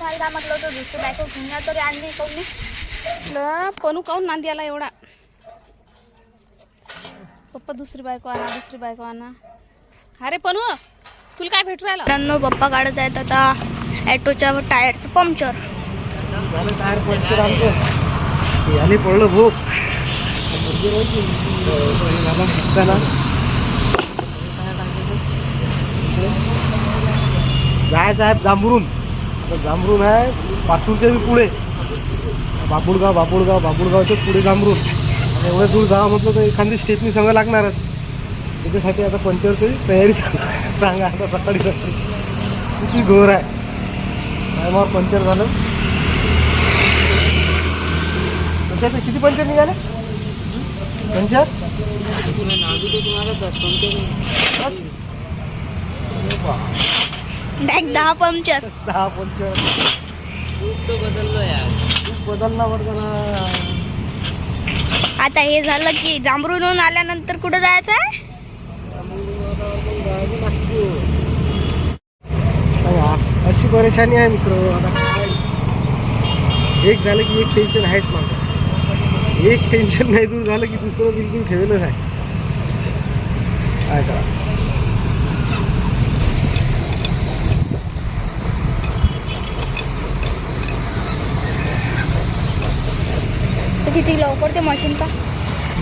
का म्हटलं होतं दुसरी बायको घेऊन तरी आणली काऊन पनू काऊन नांदी आला एवढा? पप्पा दुसरी बायको आणा दुसरी बायको आणा. अरे पनू तुला काय भेटू राहिलं? पप्पा काढत आहेत आता ॲटोच्या टायरचं पंक्चर. झालं टायर पंक्चर आमचं याने पडलं भूक. जायचं आहे जांभरून. तर जांभरून आहे. पातूरच्या पुढे. बाबुळगाव बाबुळगाव बाबुळगावच्या पुढे जांभरून. आणि एवढं दूर जावं म्हटलं तर एखादी स्टेपनी संग लागणारच. त्याच्यासाठी आता पंचरची तयारी सांगा आता सकाळी सकाळी. किती घोर आहे. टायमावर पंचर झालं? पंचर किती पंचर निघाले? पंचर बस. बॅग दहा पंक्चर. दहा पंचर खूप बदलला बरं जरा. आता हे झालं की जांभरूनहून आल्यानंतर कुठं जायचं आहे? अशी परेशानी आहे मित्र. एक झालं की एक टेन्शन आहेच मागं. एक टेन्शन नाही दूर झालं की दुसरं बिलकुल ठेवलंच आहे. काय करा? तर किती लवकर ते मशीनचा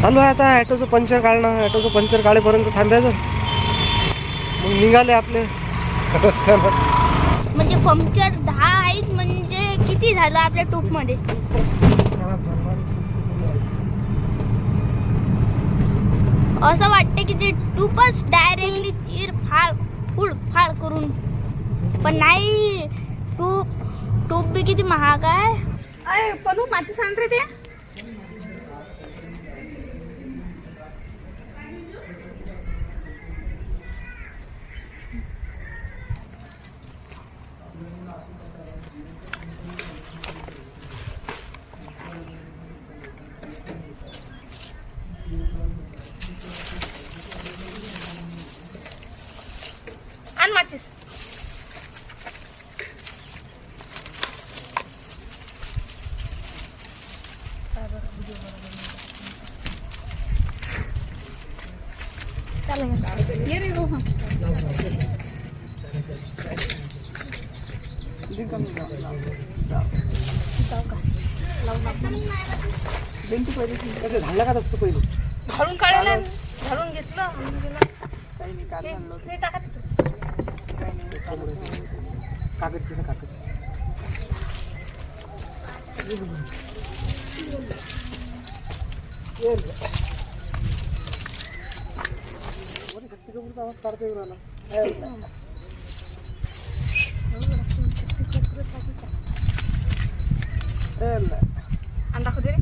चालू आहे आता ॲटोचं पंचर काढणं ॲटोचं पंचर काढेपर्यंत थांबायचं. मग निघाले आपले. रस्त्यानं म्हणजे पंक्चर दहा आहेत म्हणजे किती झालं आपल्या टूपमध्ये असं वाटतं की ते टूपच डायरेक्टली चीर फाळ फुड फाळ करून. पण नाही टूप टूप बी किती महाग आहे? अय पनू माझी सांग रे ते आण माचीस ये रे रोहन ते झालं का तसं पहिलं घालून काढायला घालून घेतलं आणि गेलं. हे- हे टाका तिथे. कागद तिथं कागद आवाज काढता येऊन राहिला आणि दाखव दे रे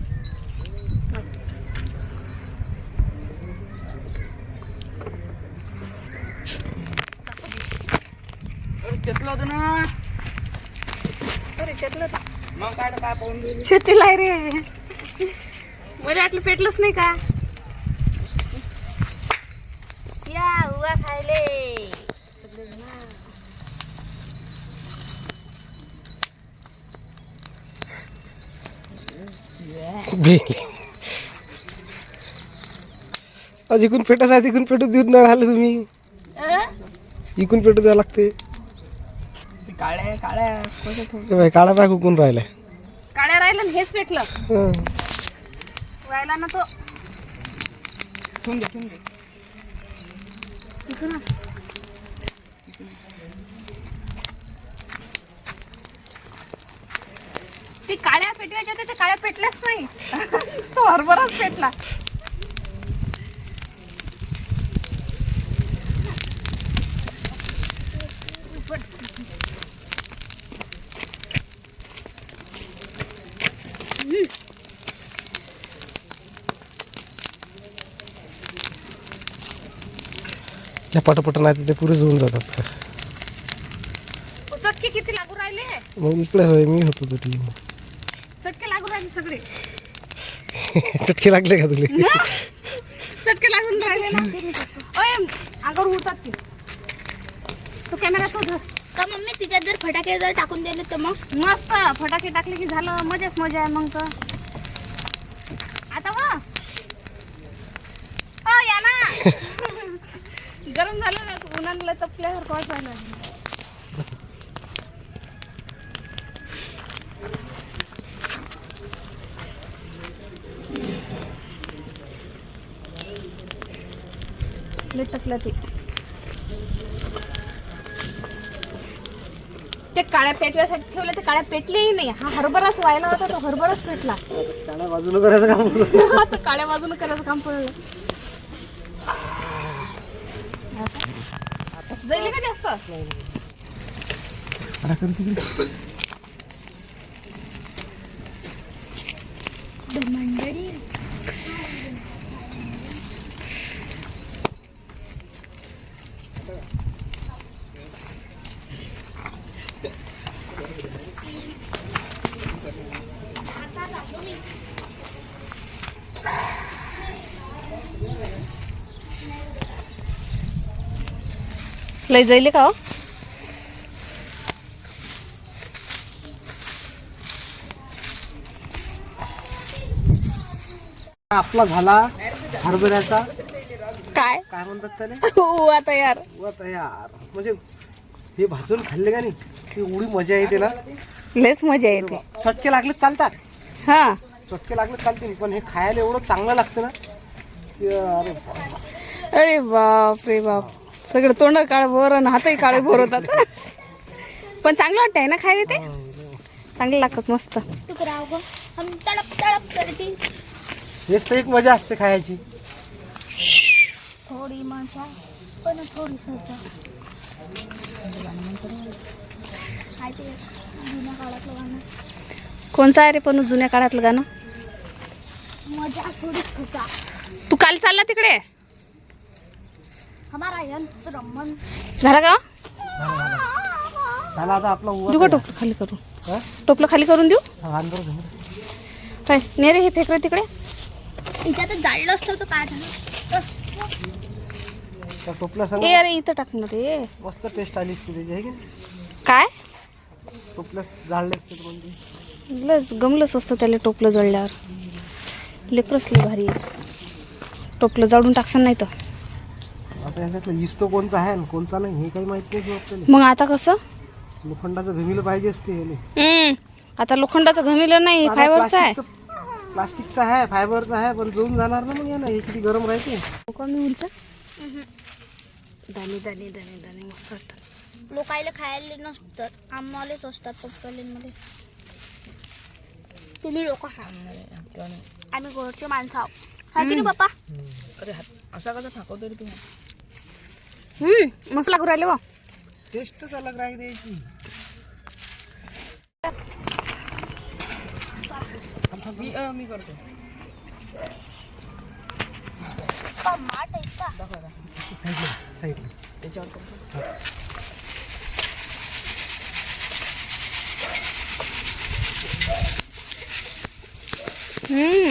अरे शेतलं शेतीला आहे रे. मला वाटलं पेटलंच नाही का? या हुआ खायले. आज इकून पेटत आहे तिकून पेटू देऊन नाही राहिले तुम्ही. इकून पेटू द्यावं लागते. काळ्या काळ्या काळा पाय हुकून राहिलाय काळ्या राहिलं. हेच पेटलं. हं. राहिला ना तो. ठेवून ठेवून इथं ना. ते काळ्या पेटवायच्या होत्या, त्या काळ्या पेटल्याच नाही. तो हरभराच पेटला. त्या पटपट नाही ते पुरे होऊन जातात. चटके किती लागू राहिले? मग इकडे होय मी होतो लागू राहिले सगळे. चटके लागले का तुले? चटके लागून राहिले ना. ओय अंगावर उडतात ते. तो कॅमेरा तो धर का मम्मी तिच्यात जर फटाके जर टाकून दिले तर मग? मस्त. फटाके टाकले की झालं. मजाच मजा आहे मग तर. आता वा. या ना. गरम झालं ना उन्हाळ्याला तपल्यावर वाटायला लागलं. लटकलं ते. ते काळ्या पेटव्यासाठी ठेवलं ते काळ्या पेटलेही नाही. हा हरभराच व्हायला होता तो हरभराच पेटला. त्याला बाजूला करायचं काम. आता काळ्या बाजूला करायचं काम पडलं. जाईल का जास्त? लय जाईल का हो? आपला झाला हरभऱ्याचा. काय? काय म्हणतात त्याने हो आता यार व तयार. म्हणजे हे भाजून खाल्ले का नाही? ती एवढी मजा येते ना लयच मजा येते चटके लागले चालतात. हा. चटके लागले चालतील पण हे खायला एवढं चांगलं लागतं ना. की अरे बाप. अरे बाप रे बाप. सगळं तोंड काळ भोर आणि हातही काळे भोर होतात. पण चांगलं वाटतंय ना खायला ते? चांगलं लागतात मस्त. तू राव गं हम तडप तडप करती हेच तर एक मजा असते खायची. थोडी मजा पण थोडी सजा काय ते जुन्या काळातलं गाणं कोणचं आहे रे पण जुन्या काळातलं गाणं? मजा थोडी तू काल चालला तिकडे? हमारा यंत्र मन झाला का? झाला आता आपला उभा देऊ का तयार. टोपलं खाली करून? हा? टोपलं खाली करून देऊ? हा. काय ने रे हे फेक रे तिकडे? इथं तर जाळलं असतं तर काय झालं? ए संग अरे इथं टाक ना रे मस्त टेस्ट आली असते त्याची आहे की नाही? काय? जाळले असते लस गमलंच असतं त्याला टोपलं जळल्यावर. लेकरच लय भारी आहे. टोपलं जाडून टाकसान नाही तर आता याच्यातलं इस्तो कोणचा आहे आणि कोणचा नाही हे काही माहीत नाही आपल्याला. मग आता कसं? लोखंडाचं घमिलं पाहिजे असते याले. हम्म, आता लोखंडाचं घमिलं नाही आता फायबरचं आहे. प्लास्टिकचं- प्लास्टिकचं आहे फायबरचं आहे पण जळून जाणार ना मग या ना हे किती गरम राहते. कमी उंच दाणे दाणे दाणे दाणे मस्त वाटतात लोकायला खायला नसतं आम्हालाच असतात पप्पालींमध्ये तुम्ही लोक खा. आम्ही घरचे माणसं आहोत. हा की नाही पप्पा हम्म मस्त लागू राहिले बा. टेस्टच अलग राही द्यायची पप्पा माठ आहे का साईडला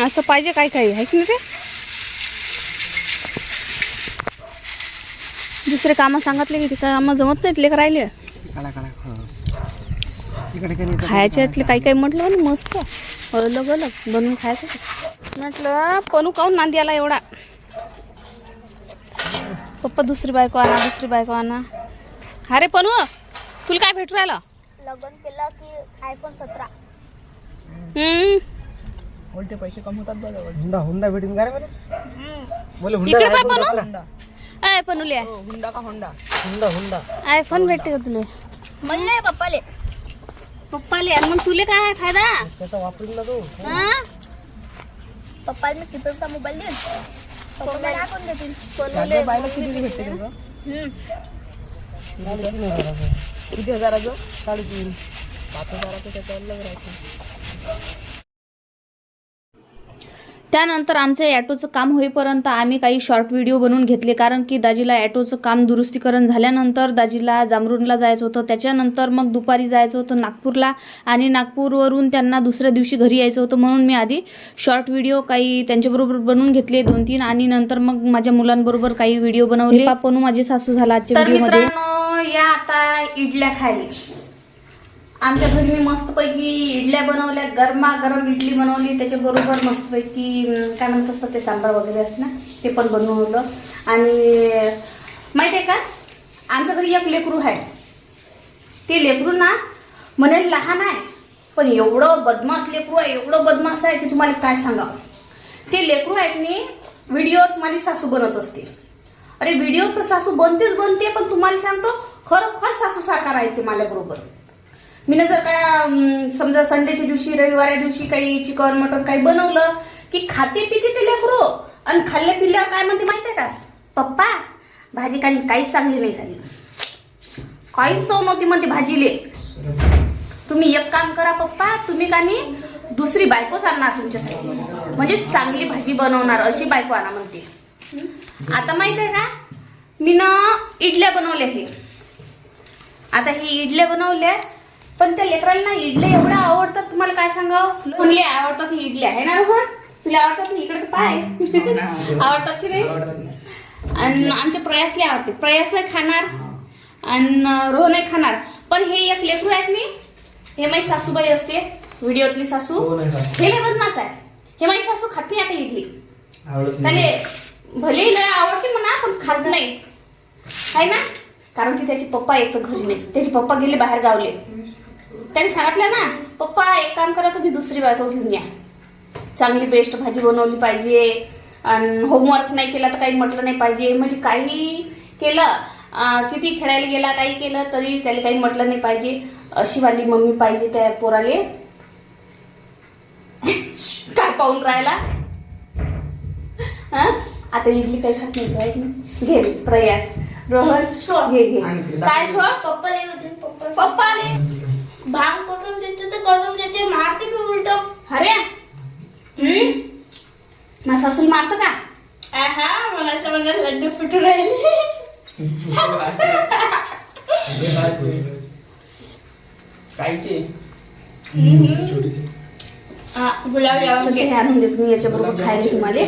असं पाहिजे काय काय आहे की नाही रे दुसरे कामं सांगितले की ते कामं जमत नाहीत लेकर राहिले. काळा काळा हा. इकडे काही नाही खायच्या यातले काही काही म्हटलं ना मस्त. अलग अलग. बनवून खायचं ते. म्हटलं पनू काऊन नांदी आला एवढा? पप्पा दुसरी बायको आणा दुसरी बायको आणा. हा रे पनू तुला काय भेटू राहिलं? लग्न केलं की आयफोन सतरा. हम्म. हुंडा हुंडा भेटेन का रे बरं बोले हुंडा इकडे. आय पनूले. हुंडा हुंडा? आयफोन भेटते का तुले? म्हणलं पप्पाले. पप्पाले आणि मग तुले काय आहे फायदा? त्याचा वापरून ना तो. हा? पप्पाला मी किपेडचा मोबाईल देईन? पप्पा मला टाकून देतील. हम्म. किती हजाराचं साडेतीन. त्यानंतर आमचं ॲटोचं काम होईपर्यंत आम्ही काही शॉर्ट व्हिडिओ बनवून घेतले कारण की दाजीला ॲटोचं काम दुरुस्तीकरण झाल्यानंतर दाजीला जामरुनला जायचं होतं त्याच्यानंतर मग दुपारी जायचं होतं नागपूरला आणि नागपूरवरून त्यांना दुसऱ्या दिवशी घरी यायचं होतं म्हणून मी आधी शॉर्ट व्हिडिओ काही त्यांच्याबरोबर बनवून घेतले दोन तीन आणि नंतर मग माझ्या मुलांबरोबर काही व्हिडिओ बनवले पापनू माझी सासू झाला आजच्या व्हिडिओमध्ये या आता इडल्या खायला आमच्या घरी मी मस्तपैकी इडल्या बनवल्या गरमागरम इडली बनवली त्याच्याबरोबर मस्तपैकी काय म्हणत असतं ते सांबार वगैरे असतं ना ते पण बनवलं. आणि माहिती आहे का आमच्या घरी एक लेकरू आहे. ते लेकरू ना म्हणे लहान आहे पण एवढं बदमाश लेकरू आहे एवढं बदमाश आहे की तुम्हाला काय सांगावं? ते लेकरू आहेत मी व्हिडिओत माझी सासू बनत असते. अरे व्हिडिओत तर सासू बनतेच बनते पण तुम्हाला सांगतो खरोखर सासू सारखा राहते माझ्याबरोबर. मी जर का समजा संडेच्या दिवशी रविवाऱ्या दिवशी काही चिकन मटन काही बनवलं की खाते पिते ते लेकरू. आणि खाल्ल्या पिल्ल्यावर काय म्हणते माहितीये का? पप्पा भाजी काही काहीच चांगली नाही झाली. काहीच चव नव्हती म्हणते भाजीले. तुम्ही एक काम करा पप्पा तुम्ही का नाही दुसरी बायकोच आणणार तुमच्यासाठी. म्हणजे चांगली भाजी बनवणार अशी बायको आणा म्हणते. आता माहीत आहे का? मी ना इडल्या बनवल्या हे. आता हे इडल्या बनवल्या पण त्या लेकराला ना इडल्या एवढ्या आवडतात तुम्हाला काय सांगावं? तुला आवडतात ही इडल्या आहे ना रोहन? तुला आवडतात ना इकडे तर पाय. आवडतात की नाही? आणि आमच्या प्रयासले आवडते. प्रयास खाणार आणि रोहनही खाणार. पण हे एक लेकरू आहे की नाही हे माझी सासूबाई असते. व्हिडिओतली सासू. हे नाही बदमाश आहे हे माझी सासू खाते आता इडली. त्याले भले लय आवडते म्हणा पण खात नाही. आहे ना? कारण की त्याचे पप्पा तर घरी नाही. त्याचे पप्पा गेले बाहेर गावले. त्याने सांगितलं ना पप्पा एक काम करा तुम्ही दुसरी बायको घेऊन या. चांगली बेस्ट भाजी बनवली पाहिजे आणि होमवर्क नाही केला तर काही म्हटलं नाही पाहिजे. म्हणजे काही केलं किती खेळायला गेला काही केलं तरी त्याला काही म्हटलं नाही पाहिजे. अशी वाली मम्मी पाहिजे त्या पोराले. काय पाहून राहिला? हा? आता इडली काही खात नाही काय घे प्रयास. रोहन घे घे. काय होते पप्पा पप्पा. आले भांग करून देते तर करून देते मारते मी उलट. अरे हम्म? माझ्या सासूला मारतं का? आहा मला समजा लड्डू फुटू राहिले. कायचे हा, गुलाबजामुन आणून देतो मी याच्याबरोबर खायला तुम्हाला.